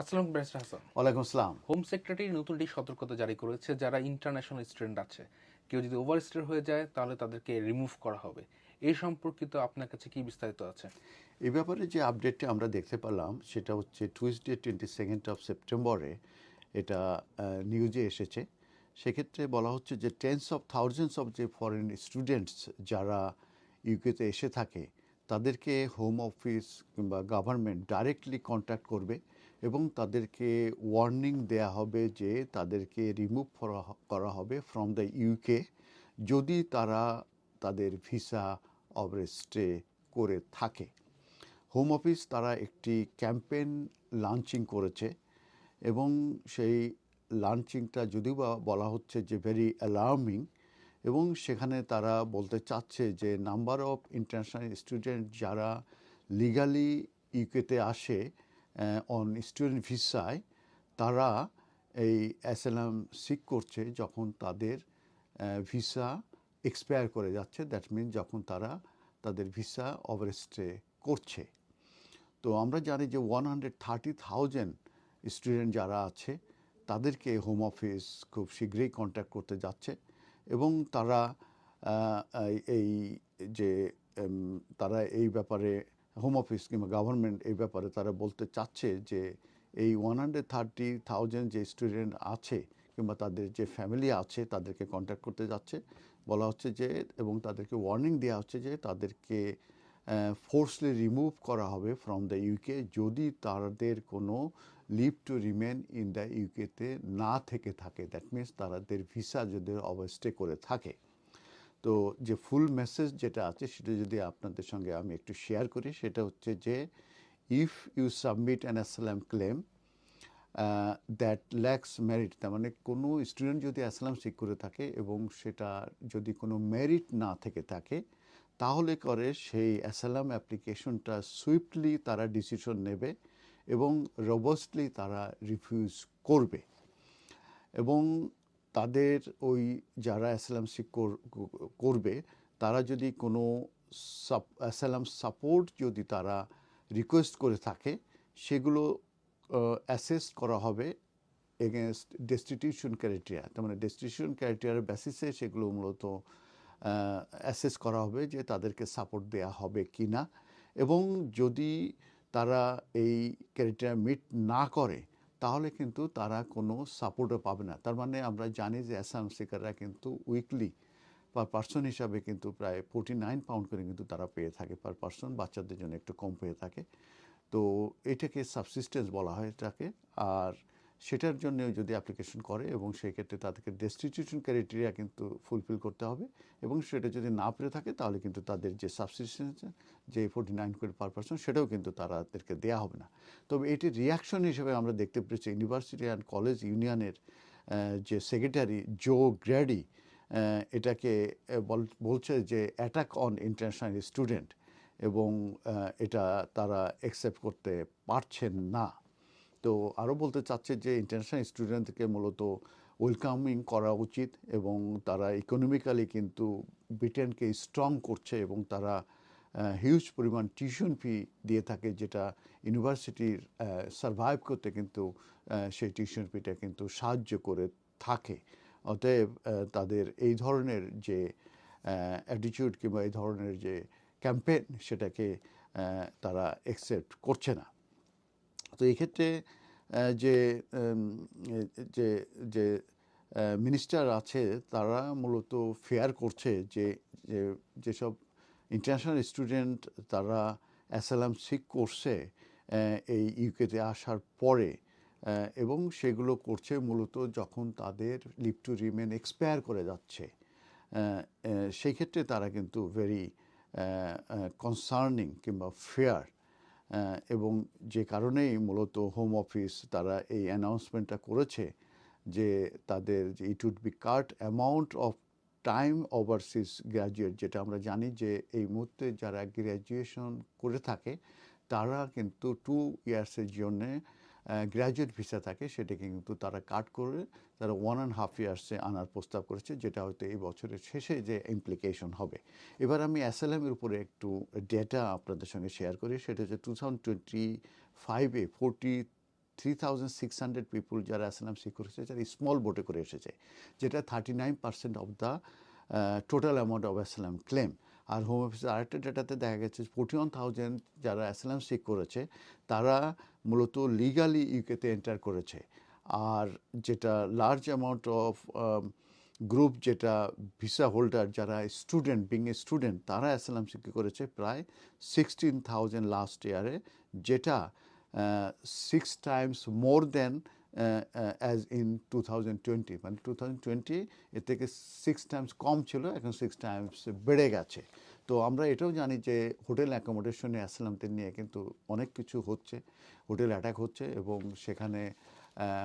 আসসালাম ব্যারিস্টার হাসান। ওয়ালাইকুম আসসালাম। হোম সেক্রেটারি নতুন একটি সতর্কতা জারি করেছে যারা ইন্টারন্যাশনাল স্টুডেন্ট আছে। কেউ যদি ওভার স্টে হয়ে যায় তাহলে তাদেরকে রিমুভ করা হবে। এই সম্পর্কিত আপনার কাছে কি বিস্তারিত আছে? এই ব্যাপারে যে আপডেটটি আমরা দেখতে পেলাম সেটা হচ্ছে টুইসডে টোয়েন্টি সেকেন্ড অফ সেপ্টেম্বরে এটা নিউজে এসেছে। সেক্ষেত্রে বলা হচ্ছে যে টেন্স অফ থাউজেন্ডস অফ যে ফরেন স্টুডেন্টস যারা ইউকেতে এসে থাকে তাদেরকে হোম অফিস কিংবা গভর্নমেন্ট ডাইরেক্টলি কন্ট্যাক্ট করবে। এবং তাদেরকে ওয়ার্নিং দেয়া হবে যে তাদেরকে রিমুভ করা হবে ফ্রম দ্য ইউকে যদি তারা তাদের ভিসা অবরেস্টে করে থাকে। হোম অফিস তারা একটি ক্যাম্পেন লঞ্চিং করেছে এবং সেই লঞ্চিংটা যদিও বা বলা হচ্ছে যে ভেরি অ্যালার্মিং এবং সেখানে তারা বলতে চাচ্ছে যে নাম্বার অফ ইন্টারন্যাশনাল স্টুডেন্ট যারা লিগালি ইউকেতে আসে অন স্টুডেন্ট ভিসায় তারা এই অ্যাসেলাম সিক করছে যখন তাদের ভিসা এক্সপায়ার করে যাচ্ছে। দ্যাট মিন যখন তারা তাদের ভিসা ওভারস্টে করছে। তো আমরা জানি যে one hundred thirty thousand student যারা আছে, তাদেরকে হোম অফিস খুব শীঘ্রই কন্ট্যাক্ট করতে যাচ্ছে এবং তারা এই যে তারা এই ব্যাপারে হোম অফিস কিংবা গভর্নমেন্ট এই ব্যাপারে তারা বলতে চাচ্ছে যে এই ওয়ান হান্ড্রেড থার্টি থাউজেন্ড যে স্টুডেন্ট আছে কিংবা তাদের যে ফ্যামিলি আছে তাদেরকে কন্ট্যাক্ট করতে যাচ্ছে। বলা হচ্ছে যে এবং তাদেরকে ওয়ার্নিং দেওয়া হচ্ছে যে তাদেরকে ফোর্সলি রিমুভ করা হবে ফ্রম দ্য ইউকে যদি তাদের কোনো leave to remain in the ইউকেতে না থেকে থাকে। দ্যাট মিনস তাদের ভিসা যদি অবস্টে করে থাকে। তো যে ফুল মেসেজ যেটা আছে, সেটা যদি আপনাদের সঙ্গে আমি একটু শেয়ার করি, সেটা হচ্ছে যে if you submit an asylum claim that lacks merit তার মানে কোনো স্টুডেন্ট যদি অ্যাসালাম সিক করে থাকে এবং সেটা যদি কোনো মেরিট না থেকে থাকে, তাহলে করে সেই অ্যাসালাম অ্যাপ্লিকেশনটা সুইফটলি তারা ডিসিশন নেবে এবং রোবস্টলি তারা রিফিউজ করবে। এবং তাদের ওই যারা অ্যাসালাম সিক করবে, তারা যদি কোনো অ্যাসালাম সাপোর্ট যদি তারা রিকোয়েস্ট করে থাকে, সেগুলো অ্যাসেস করা হবে এগেনস্ট ডেস্টিটিউশন ক্রাইটেরিয়া তার মানে ডেস্টিটিউশন ক্রাইটেরিয়ার বেসিসে সেগুলো মূলত অ্যাসেস করা হবে যে তাদেরকে সাপোর্ট দেওয়া হবে কি না এবং যদি তারা এই ক্রাইটেরিয়া মিট না করে তাহলে কিন্তু তারা কোনো সাপোর্টও পাবে না। তার মানে আমরা জানি যে অ্যাসাম শিকাররা কিন্তু উইকলি পার পার্সন হিসাবে কিন্তু প্রায় ফোর্টি নাইন পাউন্ড করে কিন্তু তারা পেয়ে থাকে পার পার্সন বাচ্চাদের জন্য একটু কম পেয়ে থাকে। তো এটাকে সাবসিস্টেন্স বলা হয় এটাকে। আর সেটার জন্য যদি অ্যাপ্লিকেশন করে এবং সেই ক্ষেত্রে তাদেরকে ডেস্টিটিউশন ক্রাইটেরিয়া কিন্তু ফুলফিল করতে হবে এবং সেটা যদি না পেরে থাকে তাহলে কিন্তু তাদের যে সাবসিস্টেন্স যে ফোর্টি নাইন করে পার পার্সন সেটাও কিন্তু তাদেরকে দেওয়া হবে না। তবে এটি রিয়াকশন হিসেবে আমরা দেখতে পেরেছি ইউনিভার্সিটি অ্যান্ড কলেজ ইউনিয়নের যে সেক্রেটারি জো গ্র্যাডি এটাকে বলছে যে অ্যাটাক অন ইন্টারন্যাশনাল স্টুডেন্ট এবং এটা তারা অ্যাকসেপ্ট করতে পারছেন না। তো আরও বলতে চাচ্ছে যে ইন্টারন্যাশনাল স্টুডেন্টকে মূলত ওয়েলকামিং করা উচিত এবং তারা ইকোনমিক্যালি কিন্তু ব্রিটেনকে স্ট্রং করছে এবং তারা হিউজ পরিমাণ টিউশন ফি দিয়ে থাকে যেটা ইউনিভার্সিটির সারভাইভ করতে কিন্তু সেই টিউশন ফিটা কিন্তু সাহায্য করে থাকে। অতএব তাদের এই ধরনের যে অ্যাটিটিউড কিংবা এই ধরনের যে ক্যাম্পেন সেটাকে তারা অ্যাকসেপ্ট করছে না। তো এই ক্ষেত্রে যে যে যে মিনিস্টার আছে, তারা মূলত ফেয়ার করছে যে যেসব ইন্টারন্যাশনাল স্টুডেন্ট তারা অ্যাসালাম সিক করছে এই ইউকেতে আসার পরে এবং সেগুলো করছে মূলত যখন তাদের লিভ টু রিমেন এক্সপায়ার করে যাচ্ছে। সেই ক্ষেত্রে তারা কিন্তু ভেরি কনসার্নিং কিংবা ফেয়ার এবং যে কারণেই মূলত হোম অফিস তারা এই অ্যানাউন্সমেন্টটা করেছে যে তাদের যে it would be cut amount of time overseas graduate যেটা আমরা জানি যে এই মুহূর্তে যারা গ্র্যাজুয়েশন করে থাকে, তারা কিন্তু টু ইয়ার্সের জন্যে গ্র্যাজুয়েট ভিসা থাকে, সেটাকে কিন্তু তারা কাট করে তারা ওয়ান অ্যান্ড হাফ ইয়ার্সে আনার প্রস্তাব করেছে, যেটা হয়তো এই বছরের শেষে যে ইমপ্লিকেশন হবে। এবার আমি এসএলএমের উপরে একটু ডেটা আপনাদের সঙ্গে শেয়ার করি, সেটা হচ্ছে টু থাউজেন্ড টোয়েন্টি ফাইভে forty three thousand six hundred people যারা অ্যাসালাম সিক করেছে, যারা স্মল বোটে করে এসেছে, যেটা thirty nine percent of the total amount of asylum claim R home অফিসের আরেকটা ডেটাতে দেখা গেছে ফোর্টি ওয়ান থাউজেন্ড যারা অ্যাসালাম সিক করেছে, তারা মূলত লিগালি ইউকেতে এন্টার করেছে। আর যেটা লার্জ অ্যামাউন্ট অফ গ্রুপ যেটা ভিসা হোল্ডার যারা স্টুডেন্ট বিং এ স্টুডেন্ট তারা অ্যাসালাম সিকি করেছে প্রায় সিক্সটিন থাউজেন্ড লাস্ট ইয়ারে যেটা six times more than as in two thousand twenty মানে টু থাউজেন্ড টোয়েন্টি এর থেকে সিক্স টাইমস কম ছিল, এখন সিক্স টাইমস বেড়ে গেছে। তো আমরা এটাও জানি যে হোটেল অ্যাকোমোডেশনে অ্যাসালামদের নিয়ে কিন্তু অনেক কিছু হচ্ছে। হোটেল অ্যাটাক হচ্ছে এবং সেখানে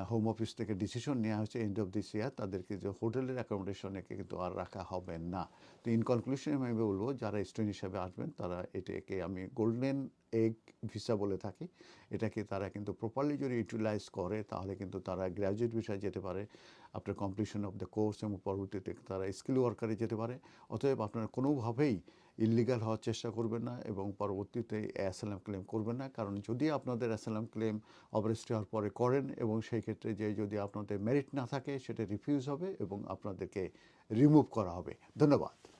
হোম অফিস থেকে ডিসিশন নেওয়া হয়েছে এন্ড অফ দিস ইয়ার তাদেরকে যে হোটেলের অ্যাকোমোডেশনে কিন্তু আর রাখা হবে না। তো ইন আমি বলব, যারা স্টুডেন্ট হিসাবে আসবেন, তারা এটাকে আমি গোল্ডেন এগ ভিসা বলে থাকি। এটাকে তারা কিন্তু প্রপারলি যদি ইউটিলাইজ করে, তাহলে কিন্তু তারা গ্র্যাজুয়েট ভিসায় যেতে পারে। আপনার কমপ্লিশন অফ দ্য কোর্স এবং পরবর্তীতে তারা স্কিল ওয়ার্কারে যেতে পারে। অতএব আপনারা কোনোভাবেই ইলিগাল হওয়ার চেষ্টা করবেন না এবং পরবর্তীতে অ্যাসালাম ক্লেম করবেন না। কারণ যদি আপনাদের অ্যাসালাম ক্লেম অবরেস্ট হওয়ার পরে করেন এবং সেই ক্ষেত্রে যে যদি আপনাদের মেরিট না থাকে, সেটা রিফিউজ হবে এবং আপনাদেরকে রিমুভ করা হবে। ধন্যবাদ।